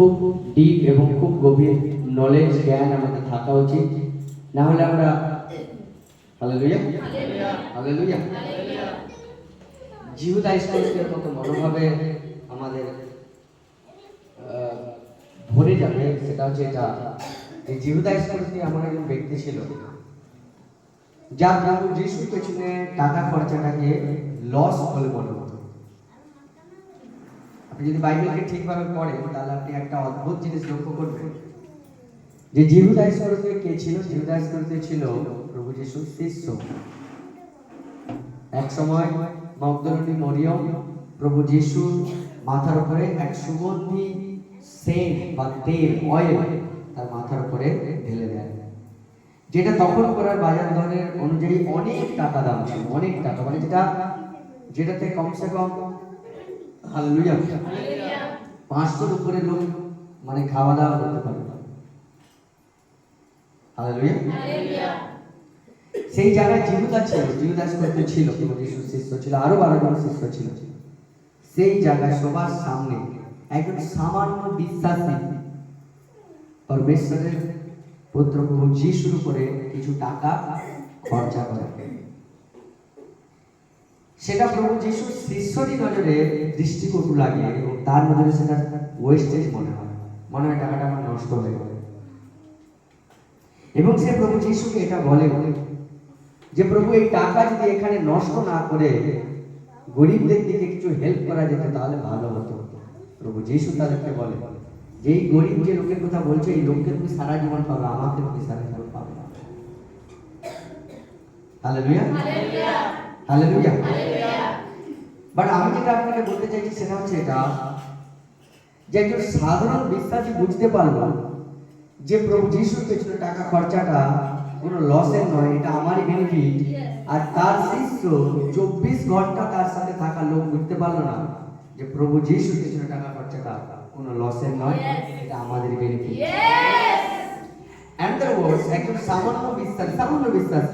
খুব ডিপ এবং খুব গভীর নলেজ জ্ঞান আমাদের থাকা উচিত। না হলে আমরা হালেলুয়া হালেলুয়া জিহুদা ইসলামের মতো মনোভাবে আমাদের ভরে যাবে, সেটা হচ্ছে এটা। এই জিহুদা ইসলামী এমন একজন ব্যক্তি ছিল, যার প্রভু যিশুর পেছনে টাকা খরচাটাকে লস বলে মনে আপনি যদি বাইবেলকে ঠিকভাবে পড়েন, তাহলে আপনি একটা অদ্ভুত জিনিস লক্ষ্য করবেন। যে জিহুদা ইসলামী কে ছিল? জিহুদা ইসলামী ছিল প্রভু যিশুর শিষ্য এক সময় মগদলিনী মরিয়ম প্রভু যিশুর মাথার উপরে এক সুগন্ধি সেন্ট বা তেল অয়েল তার মাথার উপরে ঢেলে দেয়। যেটা তখন করার বাজার দরের অনুযায়ী অনেক টাকা দাম ছিল, অনেক টাকা। মানে যেটা, যেটাতে কমসে কম হালেলুয়া। পাঁচশোর উপরে লোক মানে খাওয়া দাওয়া করতে হালেলুয়া। সেই জায়গায় জিহুদা ছিল ছিল শিষ্য ছিল আরও বারো জন শিষ্য ছিল। সেই জায়গায় সবার সামনে একজন সামান্য বিশ্বাসী পরমেশ্বরের পুত্র প্রভু যিশুর উপরে কিছু টাকা খরচা করে। সেটা প্রভু যিশু শিষ্যরই নজরে দৃষ্টিকটু লাগে এবং তার নজরে সেটা ওয়েস্টেজ মনে হয়। মনে হয় টাকাটা আমার নষ্ট হয়ে গেল। এবং সে প্রভু যিশুকে এটা বলে যে প্রভু, এই টাকা যদি এখানে নষ্ট না করে গরিবদের দিকে কিছু হেল্প করা যেত, তাহলে ভালো হতো। প্রভু যিশু তাদেরকে বলে, যে এই গরিব যে লোকের কথা বলছে, এই লোককে তুমি সারা জীবন পাবে, আমাকে তুমি সারা জীবন পাবে না। হালেলুয়া হালেলুয়া বাট আমি যেটা আপনাকে বলতে চাইছি সেটা হচ্ছে এটা যে একজন সাধারণ বিশ্বাসী বুঝতে পারল যে প্রভু যিশুর পেছনে টাকা খরচাটা কোনো লসের নয় এটা আমারই বেনিফিট আর তার শিষ্য চব্বিশ ঘণ্টা তার সাথে থাকা লোক বুঝতে পারল না যে প্রভু যিশুর পেছনে টাকা খরচাটা কোনো লসের নয় এটা আমাদের বেনিফিট অ্যান্ড ওয়ার্ডস একজন সামান্য বিশ্বাস সামান্য বিশ্বাস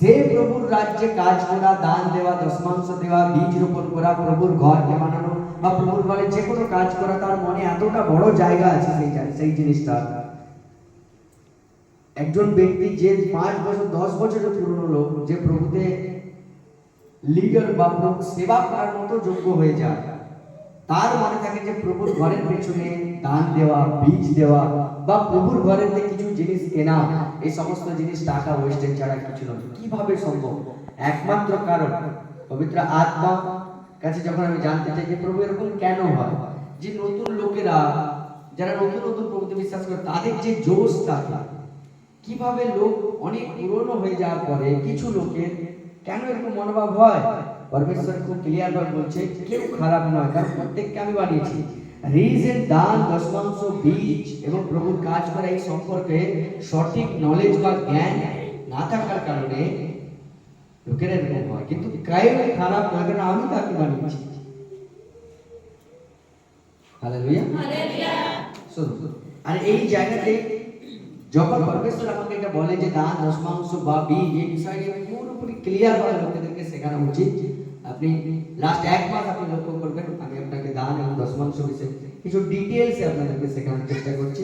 সে প্রভুর রাজ্যে কাজ করা, দান দেওয়া, দশমাংশ দেওয়া, বীজ রোপণ করা, প্রভুর ঘরকে বানানো বা প্রভুর ঘরে যে কোনো কাজ করা, তার মনে এতটা বড় জায়গা আছে সেই সেই জিনিসটা। একজন ব্যক্তি যে পাঁচ বছর, দশ বছরের পুরনো লোক, যে প্রভুতে লিডার বা সেবা করার মতো যোগ্য হয়ে যায়। তার মনে থাকে যে প্রভুর ঘরের পেছনে দান দেওয়া, বীজ দেওয়া বা প্রভুর ঘরের কিছু জিনিস কেনা, এই সমস্ত জিনিস টাকা ওয়েস্টেজ ছাড়া কিছু নয়। কীভাবে সম্ভব? একমাত্র কারণ, পবিত্র আত্মা কাছে যখন আমি জানতে চাই যে প্রভু এরকম কেন হয়, যে নতুন লোকেরা, যারা নতুন নতুন প্রভুতে বিশ্বাস করে, তাদের যে জোশ থাকে, কীভাবে লোক অনেক পুরনো হয়ে যাওয়ার পরে কিছু লোকের কেন এরকম মনোভাব হয়? পরমেশ্বর খুব ক্লিয়ার ভাবে বলছে কেউ খারাপ নয় কারণ প্রত্যেককে আমি বানিয়েছি। রিজন দান দশমাংশ বীজ এবং প্রভুর কাজ করা এই সম্পর্কে সঠিক নলেজ বা জ্ঞান না থাকার কারণে লোকের এরকম হয়। কিন্তু কেউ খারাপ নয় কারণ আমি তাকে বানিয়েছি। আর এই জায়গাতে যখন পরমেশ্বর আমাকে এটা বলে যে দান দশমাংশ বা বীজ এই বিষয়টি পুরোপুরি ক্লিয়ার ভাবে লোকেদেরকে শেখানো উচিত। আপনি লাস্ট এক মাস আপনি লক্ষ্য করবেন আমি আপনাকে দান এবং দশমাংশ বিষয়ে কিছু ডিটেলসে আপনাদেরকে শেখানোর চেষ্টা করছি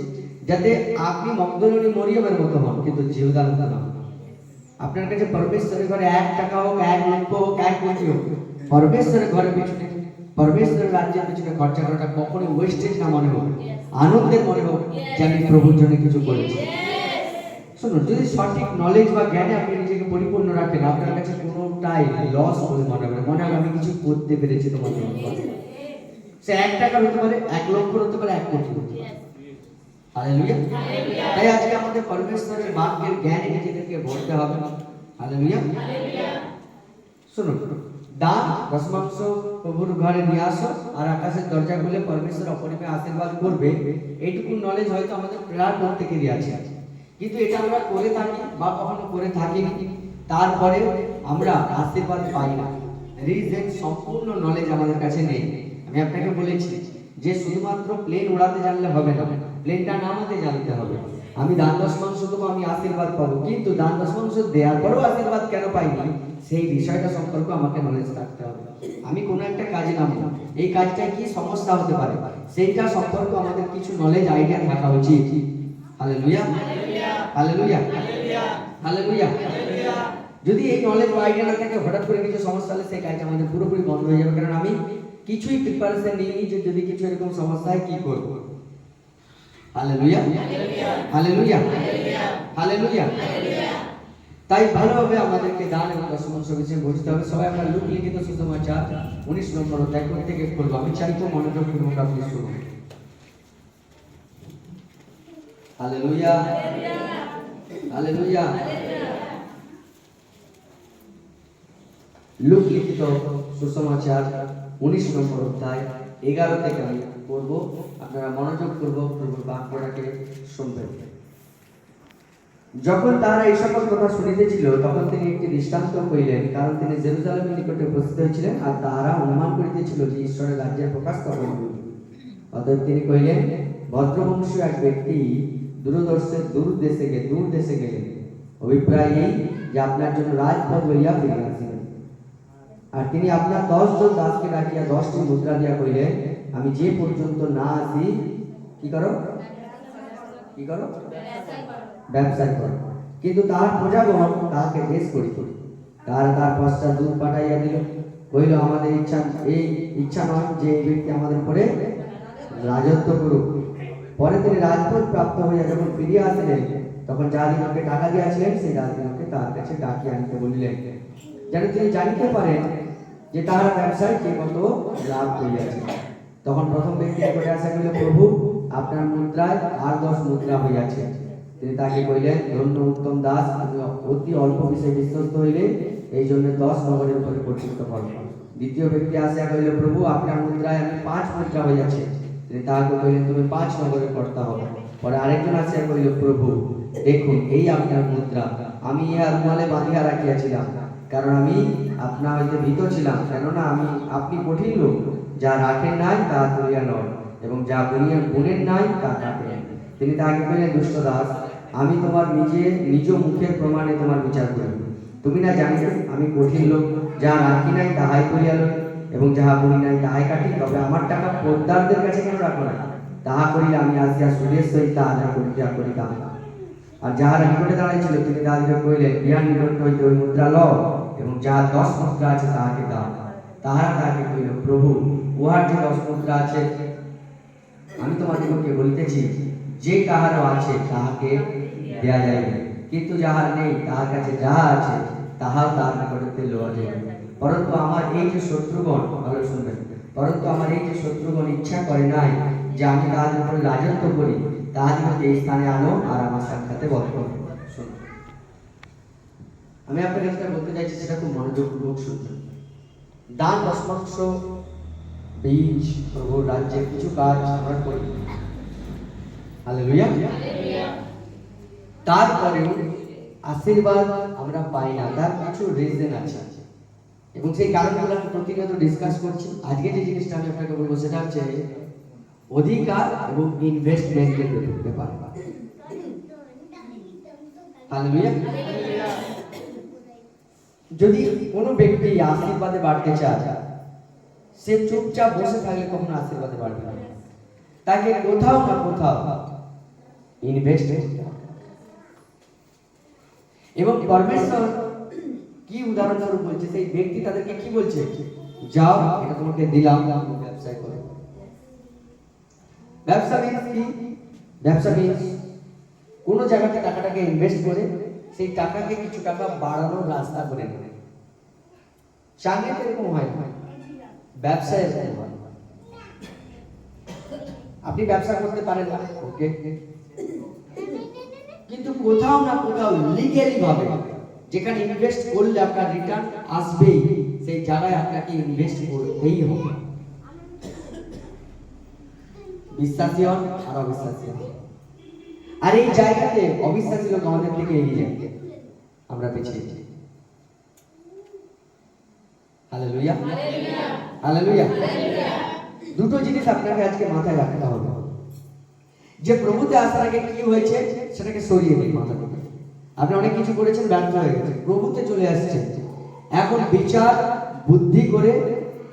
যাতে আপনি মগদলিনী মরিয়মের মতো হন কিন্তু জিহুদার মতো না। আপনার কাছে পরমেশ্বরের ঘরে এক টাকা হোক এক লক্ষ হোক এক কোটি হোক পরমেশ্বরের ঘরের পিছনে পরমেশ্বরের রাজ্যের পিছনে খরচা করাটা কখনো ওয়েস্টেজ না মনে হোক আনন্দের মনে হোক যে আমি প্রভুর জন্য কিছু করেছি। শুনুন যদি সঠিক নলেজ বা জ্ঞানে আপনি নিজেকে পরিপূর্ণ রাখেন আপনার কাছে কোনোটাই লস বলে মনে হবে মনে হবে আমি কিছু করতে পেরেছি তোমার জন্য। সে এক টাকা হতে পারে এক লক্ষ হতে পারে এক কোটি হতে পারে। হালেলুয়া তাই আজকে আমাদের পরমেশ্বরের বাক্যের জ্ঞানে নিজেদেরকে ভরতে হবে। হালেলুয়া শুনুন দান দশমাংশ প্রভুর ঘরে নিয়ে আসো আর আকাশের দরজা খুলে পরমেশ্বর অপরিমে আশীর্বাদ করবে। এইটুকু নলেজ হয়তো আমাদের প্রেয়ার প্রত্যেকেরই আছে। কিন্তু এটা আমরা করে থাকি বা কখনো করে থাকি তারপরে আমরা আশীর্বাদ পাই না। রিজন সম্পূর্ণ নলেজ আমাদের কাছে নেই। আমি আপনাকে বলেছি যে শুধুমাত্র প্লেন উড়াতে জানলে হবে না প্লেনটা নামাতে জানতে হবে। আমি দান দশ মাংস দেবো আমি আশীর্বাদ পাবো, কিন্তু দান দশ মাংস দেওয়ার পরেও আশীর্বাদ কেন পাইনি সেই বিষয়টা সম্পর্কে আমাকে নলেজ থাকতে হবে। আমি কোনো একটা কাজে নামবো। এই কাজটা কি সমস্যা হতে পারে? সেইটা সম্পর্কে আমাদের কিছু নলেজ আইডিয়া থাকা উচিত। Hallelujah hallelujah. হালেলুয়া। যদি এই নলেজ আইডিয়া না থাকে হঠাৎ করে কিছু সমস্যা হলে সেই কাজটা আমাদের পুরোপুরি বন্ধ হয়ে যাবে। কারণ আমি কিছুই প্রিপারেশন নিইনি যে যদি কিছু এরকম সমস্যা হয় কি করব। হালেলুয়া। হালেলুয়া। হালেলুয়া। তাই ভালোভাবে আমাদেরকে দান এবং দশমাংশ বিষয়ে বুঝতে হবে। সবাই আমরা লোক লিখিত সুসমাচার উনিশ নম্বর অধ্যায় থেকে করব আমি চাই তো মনোযোগ পূর্বক আপনি শুনুন। হালেলুয়া হালেলুয়া লুক লিখিত সুসমাচার উনিশ নম্বর অধ্যায়, এগারো থেকে আমি পড়ব। আপনারা মনোযোগ পূর্বক প্রভুর বাক্যটাকে শুনবেন। যখন তারা এই সকল কথা শুনিতেছিল, তখন তিনি একটি দৃষ্টান্ত কইলেন কারণ তিনি জেরুজালেমের নিকটে উপস্থিত হয়েছিলেন আর তাহারা অনুমান করিতেছিল যে ঈশ্বরের রাজ্যের প্রকাশ হইবে। অতএব তিনি কইলেন ভদ্রবংশীয় এক ব্যক্তি দূরদর্শে দূর দেশে গে, দূর দেশে গেলেন অভিপ্রায় এই যে আপনার জন্য রাজপথ লইয়া ফিরে আসিলেন আর তিনি আপনার দশ জন দাসকে ডাকিয়া, দশটি মুদ্রা দিয়া কইলেন আমি যে পর্যন্ত না আসি কি করো? কি করো? ব্যবসা করো। কিন্তু তার প্রজাগণ তাহাকে দেশ করিত। তার তার পশ্চাৎ দুধ পাঠাইয়া দিল কইল আমাদের ইচ্ছা, এই ইচ্ছা নয় যে এই ব্যক্তি আমাদের উপরে রাজত্ব করুক। পরে তিনি রাজপথ প্রাপ্ত হইয়া যখন ফিরিয়া আসিলেন, তখন যাদিনকে টাকা দিয়াছিলেন, সেই যাদিনকে তার কাছে ডাকিয়া আনিতে বলিলেন, যেন তিনি জানিতে পারেন যে তাহার ব্যবসায় কে কত লাভ করিয়াছে। তখন প্রথম ব্যক্তি নিকটে আসা কইল প্রভু, আপনার মুদ্রায় আর দশ মুদ্রা হইয়াছে। তিনি তাকে কইলেন ধন্য উত্তম দাস অতি অল্প বিষয়ে বিশ্বস্ত হইলে, এই জন্য দশ নগরের উপরে কর্তৃত্ব করো। দ্বিতীয় ব্যক্তি আসিয়া কইল প্রভু, আপনার মুদ্রায় আমি পাঁচ মুদ্রা হইয়াছে। তিনি তাহাকে কইলেন তুমি পাঁচ নগরের কর্তা হবে পরে আরেকজন আসিয়া কইল প্রভু, দেখুন, এই আপনার মুদ্রা। আমি ইহা রুমালে বাঁধিয়া রাখিয়াছিলাম, কারণ আমি আপনার হইতে ভীত ছিলাম, কেননা আমি আপনি কঠিন লোক। যা রাখেন নাই, তা তুলিয়া নয় এবং যা বুনিয়া বুনেন নাই, তা কাটেন। তিনি তাহাকে কহিলেন, দুষ্ট দাস, আমি তোমার নিজে, নিজ মুখের প্রমাণে তোমার বিচার করিব। তুমি না জানিবে, আমি কঠিন লোক, যা রাখি নাই, তাহাই করিয়া লই। এবং যাহা বুনি নাই তাহাই কাটি, তবে আমার টাকা পোদ্দারদের কাছে কেন রাখো না? তাহা করিলে আমি আসিয়া সুরেশ সহিত আদায় করিয়া করিতাম। আর যাহার নিকটে দাঁড়াইছিল তিনি তাহাকে কহিলেন ইহার নিকট হইতে ওই মুদ্রা লও এবং যাহা দশ মুদ্রা আছে তাহাকে দাও। তাহারা তাহাকে কহিল, প্রভু, উহার যে দশ মুদ্রা আছে, আমি তোমাদিগকে বলিতেছি, যে কাহারও আছে তাহাকে দেয়া যাইবে। কিন্তু যাহার নেই, তাহার কাছে যাহা আছে, তাহাও তাহার নিকটে লওয়া যাইবে। পরন্তু আমার এই যে শত্রুগণ ভালো শুনবেন পরন্তু আমার এই যে শত্রুগণ ইচ্ছা করে নাই যে আমি তাহাদের উপরে রাজত্ব করি তাহাদিগকে এই স্থানে আনো আর আমার সাক্ষাতে করো। শুনুন। আমি আপনার কাছে বলতে চাইছি সেটা খুব মনোযোগপূর্বক শুনবেন দান দশমাংশ বীজ প্রভুর রাজ্যের কিছু কাজ আমরা করি। হালেলুয়া। তারপরেও আশীর্বাদ আমরা পাই না তার কিছু রিজন আছে। এবং সেই কারণগুলো আমি প্রতিনিয়ত ডিসকাস করছি। আজকে যে জিনিসটা আমি আপনাকে বলব, সেটা হচ্ছে অধিকার এবং ইনভেস্টমেন্টের ব্যাপার। যদি কোনো ব্যক্তি আশীর্বাদে বাড়তে চায়, সে চুপচাপ বসে থাকলে কখনো আশীর্বাদে বাড়বে না। তাকে কোথাও না কোথাও ইনভেস্ট করতে এবং পরমেশ্বর কি উদাহরণস্বরূপ বলছে? সেই ব্যক্তি তাদেরকে কি বলছে? যাও, এটা তোমাকে দিলাম ব্যবসায় করো। ব্যবসা মিন্স কি? ব্যবসা মিন্স কোন জায়গাতে টাকাটাকে ইনভেস্ট করে, সেই টাকাকে কিছু টাকা বাড়ানোর রাস্তা করে নেবে চাকরিতে এরকম হয় ব্যবসায় এরকম হয়। আপনি ব্যবসা করতে পারেন না ওকে কিন্তু কোথাও না কোথাও লিগেলি ভাবে যেখানে ইনভেস্ট করলে আপনার রিটার্ন আসবেই, সেই জায়গায় আপনাকে ইনভেস্ট করতেই হবে। বিশ্বাসী হন আর অবিশ্বাসী হন। আর এই জায়গাতে অবিশ্বাসী লোক আমাদের থেকে এগিয়ে যায়। আমরা পিছিয়ে যাই। হালেলুয়া। হালেলুয়া। দুটো জিনিস আপনাকে আজকে মাথায় রাখতে হবে। যে প্রভুতে আসার আগে কি হয়েছে, সেটাকে সরিয়ে দিন মাথা থেকে আপনি অনেক কিছু করেছেন, ব্যর্থ হয়ে গেছে প্রভুতে চলে আসছেন। এখন বিচার, বুদ্ধি করে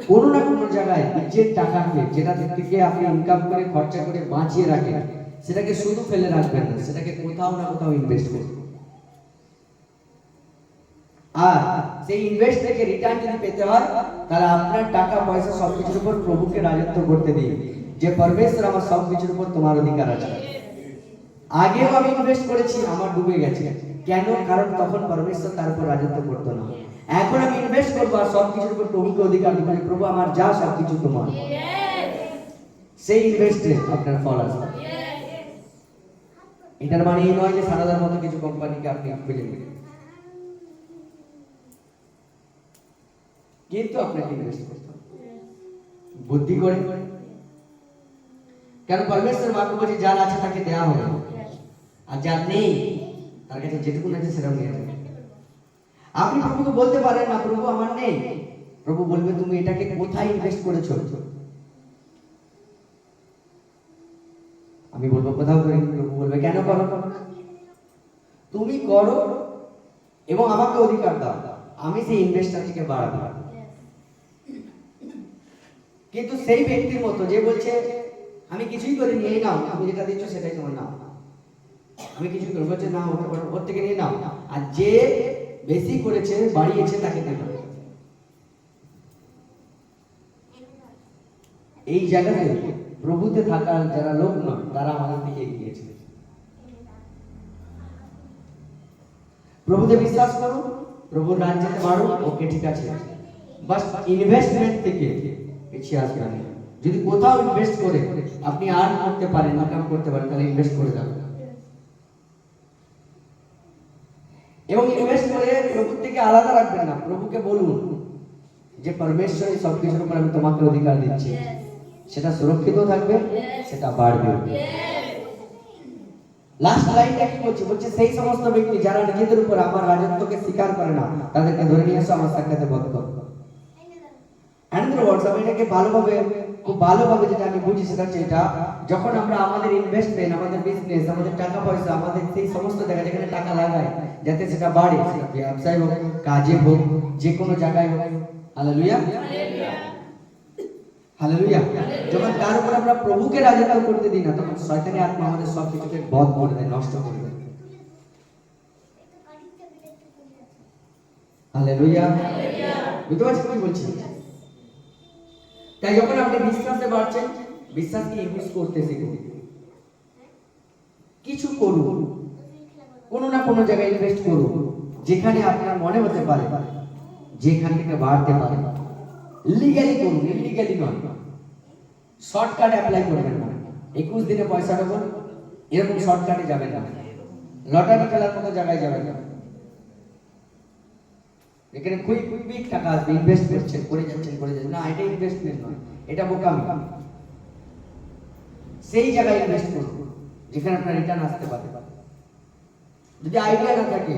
কোনো না কোনো জায়গায় যে টাকাকে, যেটা থেকে আপনি ইনকাম করে, খরচা করে বাঁচিয়ে রাখেন, সেটাকে শুধু ফেলে রাখবেন না, সেটাকে কোথাও না কোথাও ইনভেস্ট করবেন আর সেই ইনভেস্ট থেকে রিটার্ন যদি পেতে হয়, তাহলে আপনার টাকা, পয়সা সবকিছুর উপর প্রভুকে রাজত্ব করতে দিন। যে পরমেশ্বর আমার সবকিছুর উপর তোমার অধিকার আছে। আগেও আমি ইনভেস্ট করেছি, আমার ডুবে গেছে। কেন? কারণ তখন পরমেশ্বর তার উপর রাজত্ব করতো না। এখন আমি ইনভেস্ট করব আর সবকিছুর উপর প্রভুকে অধিকার দিব প্রভু, আমার যা, সবকিছু তোমার। সেই ইনভেস্টে আপনার ফল আসবে এটার মানে এই নয় যে, সারাদার মতো কিছু কোম্পানিকে আপনি খুঁজে নেবেন কিন্তু আপনাকে ইনভেস্ট করতে বুদ্ধি করে। কেন? পরমেশ্বর বাক্য বলছে যার আছে তাকে দেওয়া হবে। আর যার নেই তার কাছে যেটুকু আছে সেটাও নিয়ে যাবে। আপনি প্রভুকে বলতে পারেন না, প্রভু, আমার নেই। প্রভু বলবে, তুমি এটাকে কোথায় ইনভেস্ট করেছ? আমি বলব, কোথাও করি? প্রভু বলবে, কেন করো? তুমি করো এবং আমাকে অধিকার দাও। আমি সেই ইনভেস্টারটিকে বাড়াবো। কিন্তু সেই ব্যক্তির মতো যে বলছে, আমি কিছুই করি নিয়ে নাও আমি যেটা দিচ্ছ সেটাই তোমার নাও আমি কিছু করব বলছে না ওটা ওর থেকে নিয়ে নাও। আর যে বেশি করেছে, বাড়িয়েছে, তাকে দেবে এই জায়গাতে প্রভুতে থাকার যারা লোক নয়, তারা আমাদের থেকে এগিয়েছে প্রভুতে বিশ্বাস করো, প্রভুর রাজ্যেতে বাড়ো ওকে ঠিক আছে। বাস ইনভেস্টমেন্ট থেকে পিছিয়ে আসবে যদি কোথাও ইনভেস্ট করে, আপনি আর্ন করতে পারেন ইনকাম করতে পারেন, তাহলে ইনভেস্ট করে যাবেন এবং ইনভেস্ট করে প্রভুর থেকে আলাদা রাখবেন না প্রভুকে বলুন যে পরমেশ্বরই সব কিছুর উপর আমি তোমাকে অধিকার দিচ্ছি। সেটা সুরক্ষিত থাকবে সেটা বাড়বে। লাস্ট লাইনটা কি বলছে? বলছে সেই সমস্ত ব্যক্তি যারা নিজেদের উপর আমার রাজত্বকে স্বীকার করে না তাদেরকে ধরে নিয়ে এসো আমার সাক্ষাতে বধ করো ওয়ার্ডস আমি এটাকে ভালোভাবে খুব ভালোভাবে যেটা আমি বুঝি সেটা হচ্ছে এটা যখন আমরা আমাদের ইনভেস্টমেন্ট আমাদের বিজনেস আমাদের টাকা পয়সা আমাদের সেই সমস্ত জায়গা যেখানে টাকা লাগাই যাতে সেটা বাড়ে, সেটা ব্যবসায় হোক, কাজে হোক, যে কোনো জায়গায় হোক। হালেলুয়া। হালেলুয়া। যখন তার উপর আমরা প্রভুকে রাজত্ব করতে দিই না, তখন শয়তানি আত্মা আমাদের সব কিছুকে বধ করে দেয়, নষ্ট করে দেয়। হালেলুয়া। বুঝতে পারছেন কি বলছি? তাই যখন আপনি বিশ্বাসে বাড়ছেন, বিশ্বাসকে ইউজ করতে শিখুন। কিছু করুন। কোনো না কোনো জায়গায় ইনভেস্ট করুন। যেখানে আপনার মনে হতে পারে যেখান থেকে বাড়তে পারে। লিগালি করুন ইলিগালি নয়। শর্টকাট অ্যাপ্লাই করবেন না। একুশ দিনে পয়সা দেবো এরকম শর্টকাটে যাবেন না। লটারি খেলার মতো জায়গায় যাবেন না। এখানে কুইক কুইক টাকা আসবে ইনভেস্ট করছেন, করে যাচ্ছেন করে যাচ্ছেন। না, এটা ইনভেস্টমেন্ট নয়, এটা বোকামি। সেই জায়গায় ইনভেস্ট করুন, যেখানে আপনার রিটার্ন আসতে পারে। যদি আইডিয়া না থাকে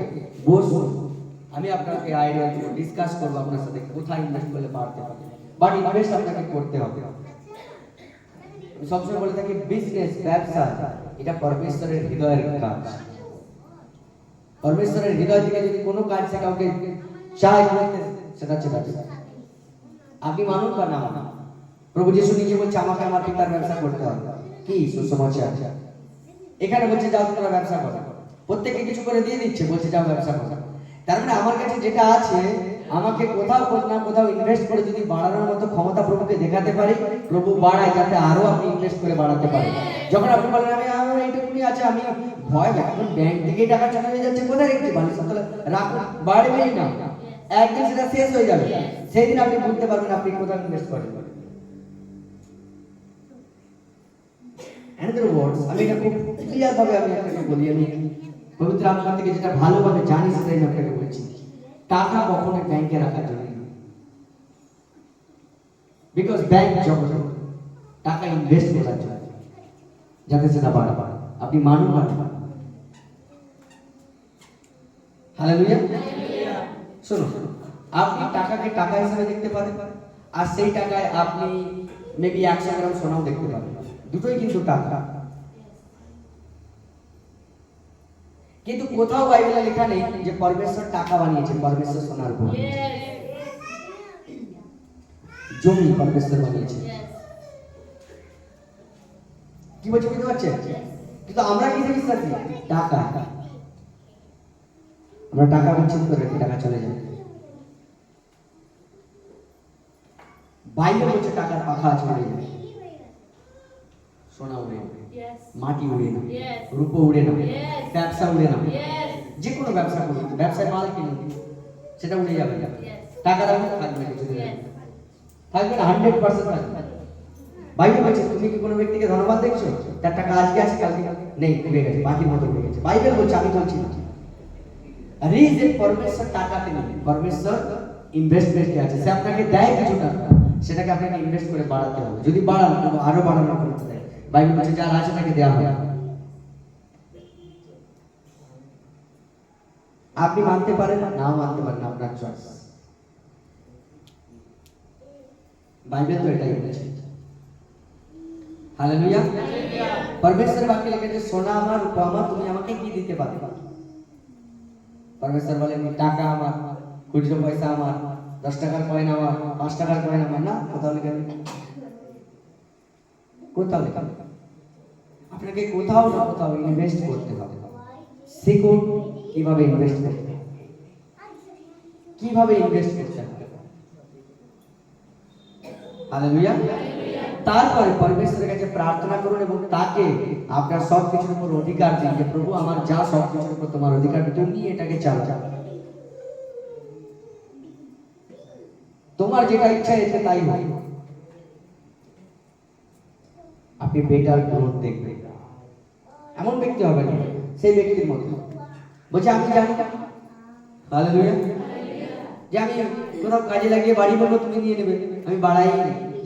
বসুন আমি আপনাকে আইডিয়া ডিসকাস করব আপনার সাথে কোথায় ইনভেস্ট করলে বাড়তে পারে বাট ইনভেস্ট আপনাকে করতে হবে। সবসময় বলে থাকি বিজনেস ব্যবসা, এটা পরমেশ্বরের হৃদয়ের কাজ। পরমেশ্বরের হৃদয় থেকে যদি কোনো কাজ সে কাউকে চায় সেটা হচ্ছে আপনি মানুষ বা না মানুন প্রভু যিশু নিজে বলছে, আমাকে আমার পিতার ব্যবসা করতে হবে। কি? সুসমাচার। এখানে বলছে যাও তোমরা ব্যবসা করো। প্রত্যেককে কিছু করে দিয়ে দিচ্ছে, বলছে যাও ব্যবসা করো। তার মানে আমার কাছে যেটা আছে, আমাকে কোথাও না কোথাও ইনভেস্ট করে যদি বাড়ানোর মতো ক্ষমতা প্রভুকে দেখাতে পারি, প্রভু বাড়ায় যাতে আরও আপনি ইনভেস্ট করে বাড়াতে পারেন যখন আপনি বলেন, আমি আমার এইটুকুনি আছে আমি ভয় এখন ব্যাংক থেকে টাকা চলে হয়ে যাচ্ছে, কোথায় রেখেছি? বালিশ রাখুন, বাড়বেই না। একদিন সেটা শেষ হয়ে যাবে। সেই দিন আপনি বুঝতে পারবেন আপনি কোথায় ইনভেস্ট করেন। ওয়ার্ডস আমি এটা খুব ক্লিয়ার ভাবে আমি আপনাকে বলি আমি পবিত্র আত্মা থেকে যেটা ভালোভাবে জানি সেটাই আমি আপনাকে বলছি টাকা কখনো ব্যাংকে রাখার জন্য বিকজ ব্যাংক যখন টাকা ইনভেস্ট করার জন্য যাতে সেটা বাড়া বাড়ে আপনি মানুষ বাড়তে পারেন হালেলুয়া শুনুন আপনি টাকাকে টাকা হিসেবে দেখতে পারেন আর সেই টাকায় আপনি মেবি একশো গ্রাম সোনাও দেখতে পারেন দুটোই কিন্তু টাকা কিন্তু কোথাও বাইবেলে লেখা নেই যে পরমেশ্বর টাকা বানিয়েছে পরমেশ্বর সোনার উপর জমি পরমেশ্বর বানিয়েছে কি বলছে বুঝতে পারছেন? কিন্তু আমরা কিসে বিশ্বাস করি টাকা। আমরা টাকা বিচ্ছিন্ন করে রাখি, টাকা চলে যায় বাইরে বলছে টাকার পাখা উড়ে যায় সোনা উড়ে না মাটি উড়ে না. রূপো উড়ে না ব্যবসা উড়ে না যে কোনো ব্যবসা করুন ব্যবসায় মাল কিনুন সেটা উড়ে যাবে। না টাকা রাখুন থাকবে কিছুদিন থাকবে না হান্ড্রেড পার্সেন্ট থাকবে। বাইবেল বলছে তুমি কি কোনো ব্যক্তিকে ধন্যবাদ দেখছ? তার টাকা আজকে আছে কালকে? নেই উড়ে গেছে বাকির মতো উড়ে গেছে। বাইবেল বলছে আমি বলছি না। রিজন পরমেশ্বর টাকাতে নেই পরমেশ্বর ইনভেস্টমেন্টে আছে। সে আপনাকে দেয় কিছু টাকা সেটাকে আপনাকে ইনভেস্ট করে বাড়াতে হবে। যদি বাড়ান আরও বাড়ানো করতে দেয় বাইবেল বলছে যার আছে তাকে দেওয়া হবে আপনি মানতে পারেন নাও মানতে পারেন আপনার চয়েস বাইবেল তো এটাই বলেছে হালেলুয়া পরমেশ্বর বাক্যে লিখেছে সোনা আমার রূপা আমার তুমি আমাকে কি দিতে পারবে পরমেশ্বর বলেন টাকা আমার খুচরো পয়সা আমার দশ টাকার কয়েন আমার পাঁচ টাকার কয়েন আমার না কোথাও লেখা নেই কোথাও লেখা নেই। আপনাকে কোথাও না কোথাও ইনভেস্ট করতে হবে। শিখুন কীভাবে ইনভেস্ট করতে হবে। কীভাবে ইনভেস্ট করতে হবে? হালেলুয়া তারপরে পরমেশ্বরের কাছে প্রার্থনা করুন এবং তাকে আপনার সব কিছুর উপর অধিকার দিন যে প্রভু, আমার যা সব কিছুর উপর তোমার অধিকার, তুমি এটাকে চালাও তোমার যেটা ইচ্ছা এতে তাই হয় আপনি বেটার গ্রোথ দেখবেন। এমন ব্যক্তি হবে না সেই ব্যক্তির মতো। বলছে আমি জানি। হালেলুয়া। যে আমি কোথাও কাজে লাগিয়ে বাড়ি বলব তুমি নিয়ে নেবে। আমি বাড়াই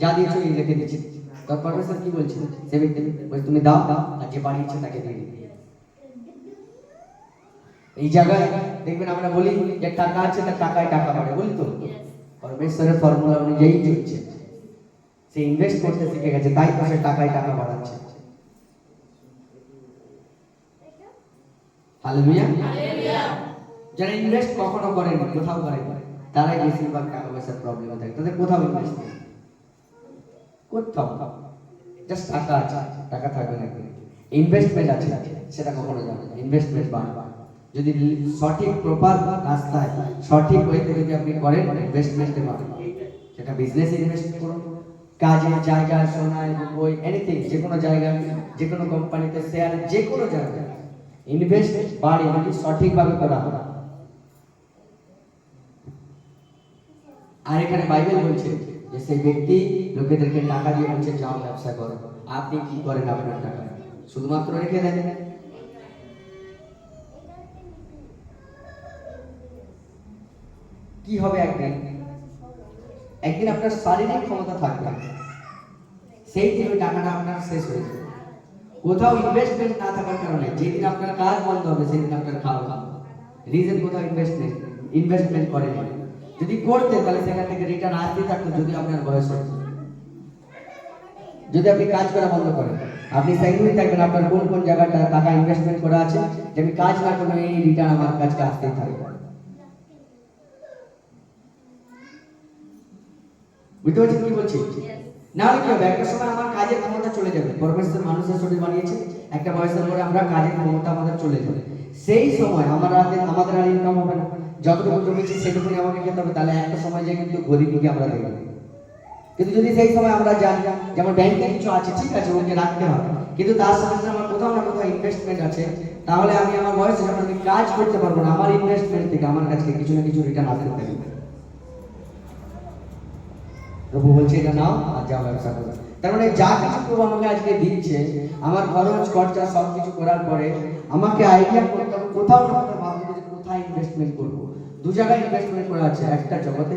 যা দিয়েছ এই রেখে দিচ্ছি তখন পরমেশ্বর কি বলছে? সে ব্যক্তি বলছে তুমি দাও আর যে বাড়ি ইচ্ছে তাকে দিয়ে দিবে। এই জায়গায় দেখবেন আমরা বলি যে টাকা আছে তার টাকায় টাকা বাড়ে বলি তো? পরমেশ্বরের ফর্মুলা অনুযায়ী চলছে। সে ইনভেস্ট করতে শিখে গেছে, তাই তো সে টাকায় টাকা বাড়াচ্ছে। হালেলুয়া। যারা ইনভেস্ট কখনো করেন, কোথাও করেন, তারাই বেশিরভাগ টাকা পয়সার প্রবলেম থাকে। তাদের কোথাও ইনভেস্ট জাস্ট টাকা আছে, টাকা থাকবে না ইনভেস্টমেন্ট আছে, সেটা কখনো যাবে ইনভেস্টমেন্ট বাড়বে যদি সঠিক প্রপার রাস্তায়, সঠিক ওয়েতে যদি আপনি করেন ইনভেস্টমেন্টে বাড়বে সেটা বিজনেস ইনভেস্ট করুন। কাজে জায়গা সোনায় বই এনিথিং যে কোনো জায়গায় যে কোনো কোম্পানিতে শেয়ার যে কোনো জায়গায় ইনভেস্ট বাড়ে যদি সঠিকভাবে করা আর এখানে বাইবেল বলছে যে সেই ব্যক্তি লোকেদেরকে টাকা দিয়ে বলছে, যাও ব্যবসা করো। আপনি কি করেন আপনার টাকা? শুধুমাত্র রেখে দেন। কি হবে একদিন একদিন আপনার শারীরিক ক্ষমতা থাকবে। সেই দিন ওই টাকাটা আপনার শেষ হয়ে যাবে। কোথাও ইনভেস্টমেন্ট না থাকার কারণে যেদিন আপনার কাজ বন্ধ হবে, সেদিন আপনার খাওয়া বন্ধ রিজন কোথাও ইনভেস্টমেন্ট ইনভেস্টমেন্ট করে করেন। যদি করতে, তাহলে সেখান থেকে রিটার্ন আসতে থাকতো, যদি আপনার বয়স হতো। যদি আপনি কাজ করা বন্ধ করেন, আপনি সেগুলোই থাকবেন আপনার কোন কোন জায়গাটা, টাকা ইনভেস্টমেন্ট করা আছে, যে আমি কাজ না করলে এই রিটার্ন আমার কাছে আসতেই থাকবে। বুঝতে পারছেন কি বলছি? Yes. না হলে কি হবে? একটা সময় আমার কাজের ক্ষমতা চলে যাবে। পরমেশ্বর মানুষের শরীর বানিয়েছে একটা বয়সের পরে আমরা কাজের ক্ষমতা আমাদের চলে যাবে। সেই সময় আমার হাতে আমাদের আর ইনকাম হবে না। যতটুকু জমেছে সেটুকুনি আমাকে খেতে হবে তাহলে একটা সময় যে কিন্তু গরিবকে আমরা দেখব। কিন্তু যদি সেই সময় আমরা জানি যেমন ব্যাংকে কিছু আছে ঠিক আছে ওকে রাখতে হবে। কিন্তু তার সাথে সাথে আমার কোথাও না কোথাও ইনভেস্টমেন্ট আছে তাহলে আমি আমার বয়সে যখন আমি কাজ করতে পারব না আমার ইনভেস্টমেন্ট থেকে আমার কাছে কিছু না কিছু রিটার্ন আসতে থাকবে প্রভু বলছে, এটা নাও আর যাও, ব্যবসা করো। তার মানে যা কিছু প্রভু আমাকে আজকে দিচ্ছে, আমার খরচ, খরচা সব কিছু করার পরে আমাকে আইডিয়া করতে হবে কোথাও না কোথাও ভাবতে হবে কোথায় ইনভেস্টমেন্ট করব। দু জায়গায় ইনভেস্টমেন্ট করা আছে, একটা জগতে।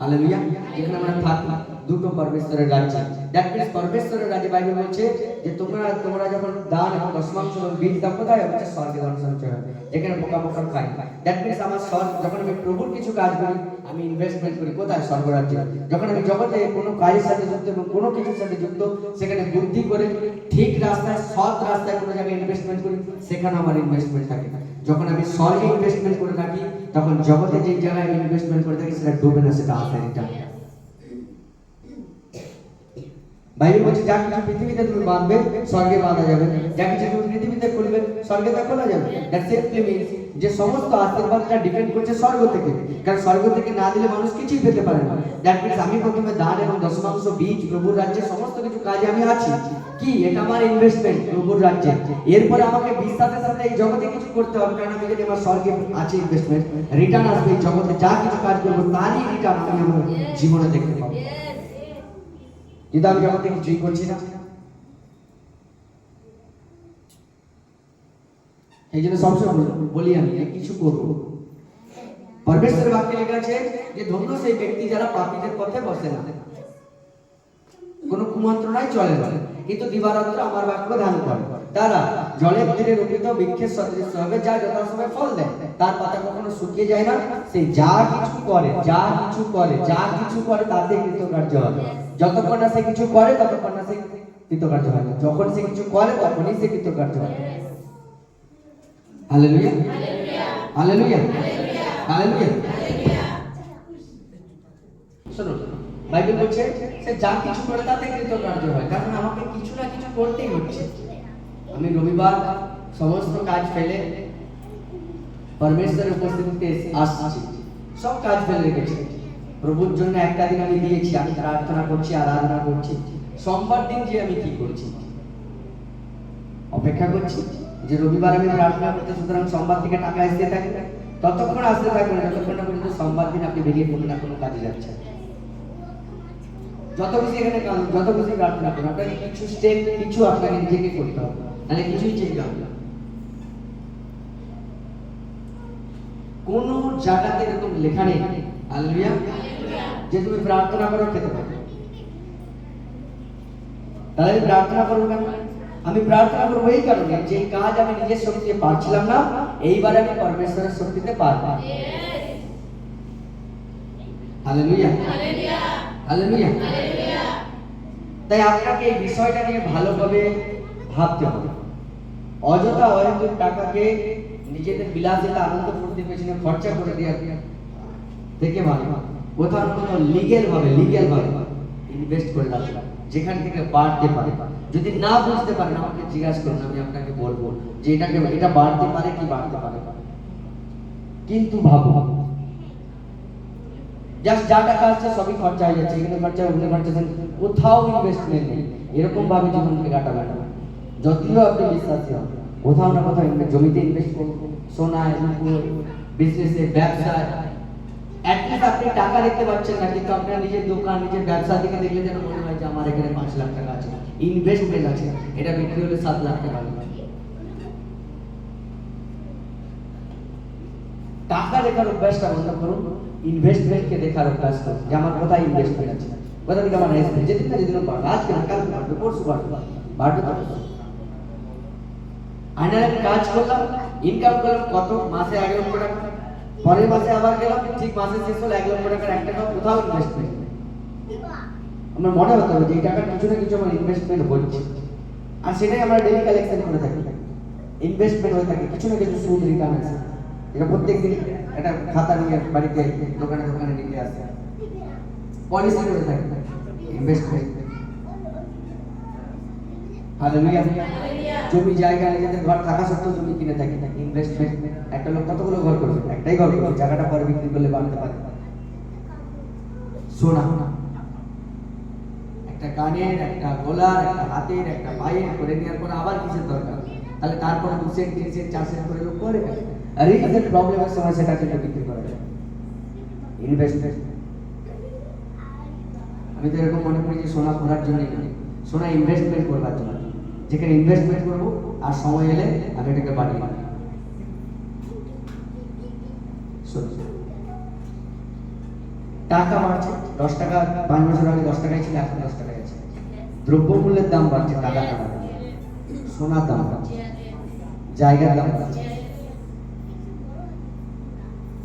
হালেলুয়া যেখানে আমরা থাকি। দুটো পরমেশ্বরের রাজ্য। দ্যাট মিন্স পরমেশ্বরের রাজ্যে বাইবেল বলছে যে তোমরা তোমরা যখন দান এবং দশমাংশ এবং বীজ দাও, কোথায় হচ্ছে স্বর্গে ধন সঞ্চয় যেখানে পোকা পোকা খাই দ্যাট মিন্স আমার স্বর্গ যখন আমি প্রভুর কিছু কাজ করি, আমি ইনভেস্টমেন্ট করি, কোথায়? স্বর্গরাজ্যে। যখন আমি জগতে কোনো কাজের সাথে যুক্ত এবং কোনো কিছুর সাথে যুক্ত, সেখানে বুদ্ধি করে ঠিক রাস্তায়, সৎ রাস্তায় কোনো জায়গায় ইনভেস্টমেন্ট করি, সেখানে আমার ইনভেস্টমেন্ট থাকে। যখন আমি স্বর্গে ইনভেস্টমেন্ট করে থাকি, তখন জগতে যে জায়গায় ইনভেস্টমেন্ট করে থাকি, সেটা ডুবে না, সেটা আসে বাইবেল বলছে, যা কিছু পৃথিবীতে তুমি বাঁধবে, স্বর্গে বাঁধা যাবে। যা কিছু তুমি পৃথিবীতে খুলবে, স্বর্গে তা খোলা যাবে। মিন্স যে সমস্ত আশীর্বাদটা ডিপেন্ড করছে স্বর্গ থেকে। কারণ স্বর্গ থেকে না দিলে মানুষ কিছুই পেতে পারে না। দ্যাট মিন্স আমি প্রথমে দান এবং দশমাংশ, বীজ, প্রভুর রাজ্যে সমস্ত কিছু কাজে আমি আছি। কি? এটা আমার ইনভেস্টমেন্ট প্রভুর রাজ্যে। এরপরে আমাকে বিশ্বাসের সাথে এই জগতে কিছু করতে হবে, কারণ আমি যদি আমার স্বর্গে আছে ইনভেস্টমেন্ট রিটার্ন আসবে এই জগতে, যা কিছু কাজ করব, তারই রিটার্ন আমি আমার জীবনে দেখতে পাবো। কিন্তু আমি জগতে কিছুই করছি না? এই জন্য সবসময় বলি- আমি কিছু করব পরমেশ্বর বাক্যে লেখা আছে যে, ধন্য সেই ব্যক্তি যারা পাপীদের পথে বসে না। কোনো কুমন্ত্রণাই চলে না। কিন্তু দিবারাত্র আমার বাক্য ধ্যান করে। তারা জলের তীরে রোপিত বৃক্ষের সদৃশ্য হবে, যা যথাসময় ফল দেয়। তার পাতা কখনো শুকিয়ে যায় না। সেই যা কিছু করে, যা কিছু করে, যা কিছু করে, তাতে কৃতকার্য হয় যতক্ষণ না সে কিছু করে ততক্ষণ না সে কৃতকার্য হয় না। যখন সে কিছু করে তখনই সে কৃতকার্য হয়। হালেলুয়া হালেলুয়া হালেলুয়া শোনো বাইবেল বলছে সে যা কিছু করে তাতে কৃতকার্য হয় কারণ আমাকে কিছু না কিছু করতেই হচ্ছে। আমি রবিবার সমস্ত কাজ ফেলে পরমেশ্বরের উপস্থিতিতে আসছি। সব কাজ ফেলে রেখেছি। প্রভুর জন্য একটা দিন আমি দিয়েছি, আমি প্রার্থনা করছি, আরাধনা করছি। সোমবার দিন যে আমি কি করছি? অপেক্ষা করছি যে রবিবার আমি প্রার্থনা করতে, সুতরাং সোমবার থেকে টাকা আসতে থাকবে ততক্ষণ আসতে থাকবে না, যতক্ষণ না পর্যন্ত সোমবার দিন আপনি বেরিয়ে কোনো না কোনো কাজে যাচ্ছেন। যত খুশি এখানে যত খুশি প্রার্থনা করুন, আপনাকে কিছু স্টেপ কিছু আপনাকে নিজেকে করতে হবে, নাহলে কিছুই চেঞ্জ হবে না। কোন জায়গাতে এরকম লেখা নেই হালেলুয়া যে তুমি প্রার্থনা করো খেতে পারো তাহলে আমি প্রার্থনা করব কেন আমি প্রার্থনা করব এই কারণে যে কাজ আমি নিজের শক্তিতে পারছিলাম না এইবার আমি পরমেশ্বরের শক্তিতে পারব হালেলুয়া হালেলুয়া তাই আপনাকে এই বিষয়টা নিয়ে ভালোভাবে ভাবতে হবে অযথা অহেতুক টাকাকে নিজেদের বিলাসিতা আনন্দ ফুর্তির পেছনে খরচা করে দেওয়া থেকে ভালো। কোথাও কোথাও লিগেল ভাবে লিগেল ভাবে ইনভেস্ট করে রাখবে যেখান থেকে বাড়তে পারে। যদি না বুঝতে পারেন, আমাকে জিজ্ঞাসা করুন, আমি আপনাকে বলব যে এটাকে, এটা বাড়তে পারে কি বাড়তে পারে কিন্তু ভাবো। জাস্ট যা টাকা আসছে সবই খরচা হয়ে যাচ্ছে, এখানে খরচা, ওখানে খরচা কোথাও ইনভেস্টমেন্ট নেই। এরকম ভাবে জীবনকে কাটাবে না। যদিও আপনি বিশ্বাসী হন, কোথাও না কোথাও জমিতে ইনভেস্ট করুন। সোনায় বিজনেসে ব্যবসায় অ্যাটলিস্ট আপনি টাকা দেখতে পাচ্ছেন না, কিন্তু আপনার নিজের দোকান, নিজের ব্যবসা দিকে দেখলে যেন মনে হয় যে আমার এখানে পাঁচ লাখ টাকা আছে। ইনভেস্টমেন্ট আছে। এটা বিক্রি হলে সাত লাখ টাকা টাকা দেখার অভ্যাসটা বন্ধ করুন। ইনভেস্টমেন্টকে দেখার অভ্যাস করুন। যে আমার কোথায় ইনভেস্টমেন্ট আছে? কোথা থেকে আমার আসবে যেদিন না যেদিন বাড়বে। আজকে না, কালকে বাড়বে। পরশু বাড়বে। তো? আয়নার কাজ করলাম ইনকাম করলাম, কত? মাসে এক লক্ষ টাকা। পরের মাসে আবার গেলাম, ঠিক মাসে শেষ হলো, এক লক্ষ টাকার এক টাকা কোথাও ইনভেস্টমেন্ট আমার মনে হতে হবে যে এই টাকার কিছু না কিছু আমার ইনভেস্টমেন্ট হচ্ছে। আর সেটাই আমরা ডেলি কালেকশন করে থাকি। ইনভেস্টমেন্ট হয়ে থাকে, কিছু না কিছু সুদ রিটার্ন আছে। এটা প্রত্যেক দিন একটা খাতা নিয়ে বাড়িতে দোকানে দোকানে নিতে আসে। পলিসি করে থাকে। ইনভেস্টমেন্ট হালেলুয়া জমি জায়গা নিজেদের ঘর থাকা সত্ত্বেও জমি কিনে থাকি ইনভেস্টমেন্ট একটা লোক কতগুলো ঘর করবে? একটাই ঘর করবে, জায়গাটা পরে বিক্রি করলে বাড়তে পারে। সোনা। একটা কানের, একটা গলার, একটা হাতের, একটা পায়ের করে নেওয়ার পর আবার কিসের দরকার? তাহলে তারপরে দু সেট তিন সেট চার সেট করে লোক করে আর এই যে প্রবলেমের সময় সেটা কিন্তু বিক্রি করা যায়। ইনভেস্টমেন্ট আমি তো এরকম মনে করি যে সোনা করার জন্যই নয়। সোনা ইনভেস্টমেন্ট করবার জন্য। যেখানে ইনভেস্টমেন্ট করব, আর সময় এলে আমি এটাকে বাড়িয়ে। টাকা বাড়ছে, দশ টাকা, পাঁচ বছর আগে দশ টাকায় ছিল, এখন দশ টাকায় আছে। দ্রব্যমূল্যের দাম বাড়ছে টাকা টাকা সোনার দাম বাড়ছে, জায়গার দাম বাড়ছে।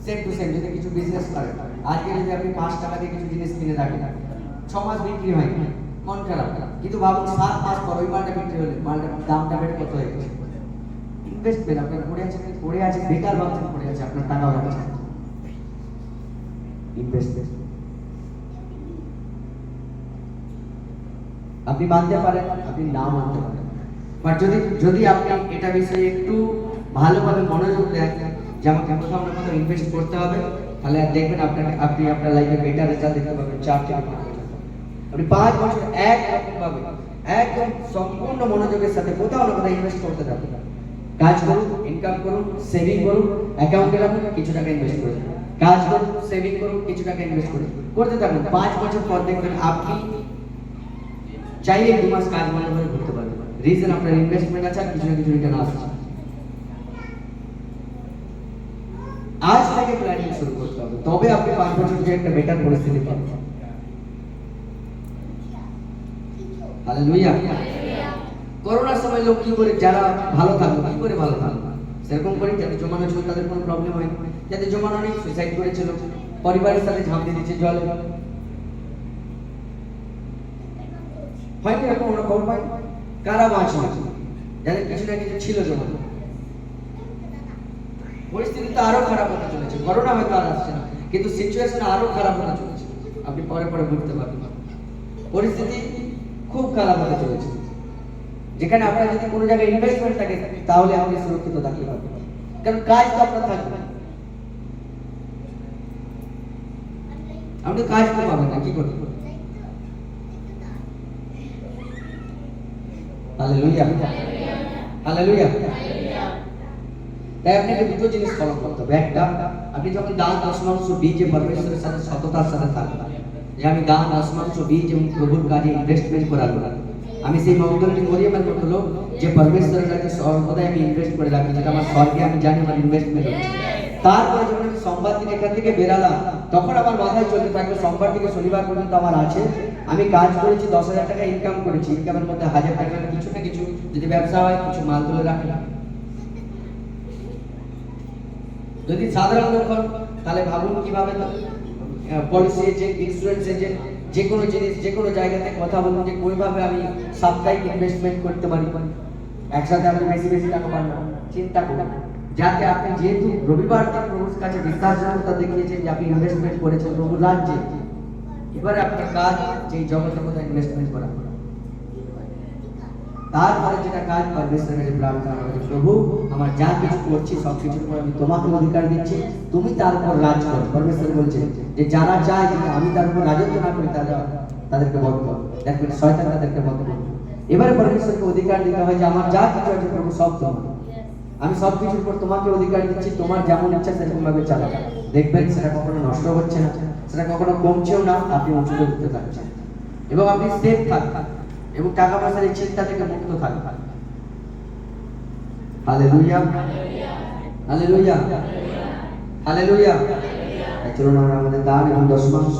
সেম টু সেম যদি কিছু বিজনেস করেন আজকে যদি আপনি পাঁচ টাকা দিয়ে কিছু জিনিস কিনে থাকেন, ছ মাস বিক্রি হয় মন খারাপ। কিন্তু ভাবুন, সাত মাস পর ওই মালটা বিক্রি হলে। মালটার দামটা বেড়ে কত হয়ে গেছে? ইনভেস্টমেন্ট আপনার পড়ে আছে পড়ে আছে বেকার ভাবছেন, পড়ে আছে আপনার টাকা ভাবছেন ইনভেস্টমেন্ট আপনি মানতে পারেন, আপনি না মানতে পারেন। বাট যদি যদি আপনি এটা বিষয়ে একটু ভালোভাবে মনোযোগ দেন, যে আমাকে কোথাও ইনভেস্ট করতে হবে, তাহলে দেখবেন আপনাকে, আপনি আপনার লাইফে বেটার রেজাল্ট দেখতে পাবেন চার পর। আপনি পাঁচ বছর এক রকম ভাবে একদম সম্পূর্ণ মনোযোগের সাথে কোথাও না কোথাও ইনভেস্ট করতে থাকুন। কাজ করুন ইনকাম করুন সেভিং করুন অ্যাকাউন্টে রাখুন, কিছু টাকা ইনভেস্ট করুন কাজ করুন সেভিং করুন, কিছু টাকা ইনভেস্ট করুন করতে থাকুন। পাঁচ বছর পর দেখবেন আপনি চাইলে দু মাস কাজ বন্ধ করে ঘুরতে পারবেন। রিজন আপনার ইনভেস্টমেন্ট আছে আর কিছু না কিছু রিটার্ন আসছে। আজ থেকে প্ল্যানিং শুরু করতে হবে। তবে আপনি পাঁচ বছর যে একটা বেটার পরিস্থিতি পাবেন। হালেলুয়া করোনার সময় লোক কি করে? যারা ভালো কি করে ভালো সেরকম করে যাতে জমানো ছিল, তাদের কোনো প্রবলেম হয়নি। যাতে জমানো নেই সুইসাইড করেছিল। পরিবারের সাথে দিচ্ছে জলে। খবর পাই? কারা যাদের কিছু না কিছু ছিল জমানো। পরিস্থিতি তো আরও খারাপ হতে চলেছে। করোনা হয়তো আর আসছে না। কিন্তু সিচুয়েশন আরও খারাপ হতে চলেছে। আপনি পরে পরে বুঝতে পারবেন। পরিস্থিতি খুব খারাপ হতে চলেছে। যেখানে আপনার যদি কোনো জায়গায় ইনভেস্টমেন্ট থাকে, তাহলে আপনি সুরক্ষিত থাকতে পারবেন কারণ কাজ তো আপনার থাকবে। না। আপনি কাজ তো পাবেন না, কি করবেন হালেলুয়া হালেলুয়া তাই আপনাকে দুটো জিনিস ফলো করতে হবে। একটা, আপনি যখন দান দশমাংশ বীজ পরমেশ্বরের সাথে সততার সাথে থাকবেন। যে আমি দান দশমাংশ বীজ এবং প্রভুর কাজে ইনভেস্টমেন্ট করাবো আমি সেই মঙ্গলটি মরিয়মের মতো লোক যে পরমেশ্বরের কাছে সর্বদাই আমি ইনভেস্ট করে রাখি, যেটা আমার স্বর্গে আমি জানি আমার ইনভেস্টমেন্ট হচ্ছে। তারপরে যখন আমি সোমবার দিন এখান থেকে বেরালাম, তখন আমার মাথায় চলতে থাকবে সোমবার থেকে শনিবার পর্যন্ত আমার আছে। আমি কাজ করেছি, দশ হাজার টাকা ইনকাম করেছি ইনকামের মধ্যে হাজার টাকা কিছু না কিছু, যদি ব্যবসা হয়, কিছু মাল তুলে রাখলাম। যদি সাধারণ লোক তাহলে ভাবুন কীভাবে পলিসি এজেন্ট ইন্স্যুরেন্স এজেন্ট যে কোনো জিনিস, যে কোনো জায়গাতে কথা বলুন যে কোইভাবে আমি সাপ্তাহিক ইনভেস্টমেন্ট করতে পারি। একসাথে আপনি বেশি বেশি টাকা পান চিন্তা করুন। যাতে আপনি যেহেতু রবিবার দিন প্রভুর কাছে বিশ্বাসযোগ্যতা দেখিয়েছেন যে আপনি ইনভেস্টমেন্ট করেছেন প্রভু রাজ্যে এবারে আপনার কাজ যে জগতে কোথায় ইনভেস্টমেন্ট করা। তারপরে যেটা কাজ পরমেশ্বরের কাছে প্রার্থনা করে প্রভু, আমার যা কিছু করছি, সব কিছুর উপর আমি তোমাকে অধিকার দিচ্ছি। তুমি তার উপর রাজ করো। পরমেশ্বর বলছে যে, যারা চায় যে আমি তার উপর রাজত্ব না করি, তারা তাদেরকে বধ করো। দেখবেন শয়তান তাদেরকে বধ করো এবারে পরমেশ্বরকে অধিকার দিতে হয় যে, আমার যা কিছু আছে প্রভু, সব তোমার। আমি সব কিছুর উপর তোমাকে অধিকার দিচ্ছি, তোমার যেমন ইচ্ছা সেরকম ভাবে চালাও। দেখবেন, সেটা কখনো নষ্ট হচ্ছে না, সেটা কখনো কমছেও না, আপনি উঁচুতে উঠতে থাকছেন এবং আপনি সেফ থাকবেন। এবং টাকা পয়সার এই চিন্তা থেকে মুক্ত থাকবে হালেলুয়া। হালেলুয়া। হালেলুয়া। চলুন আমরা আমাদের দান এবং দশ দশমাংশ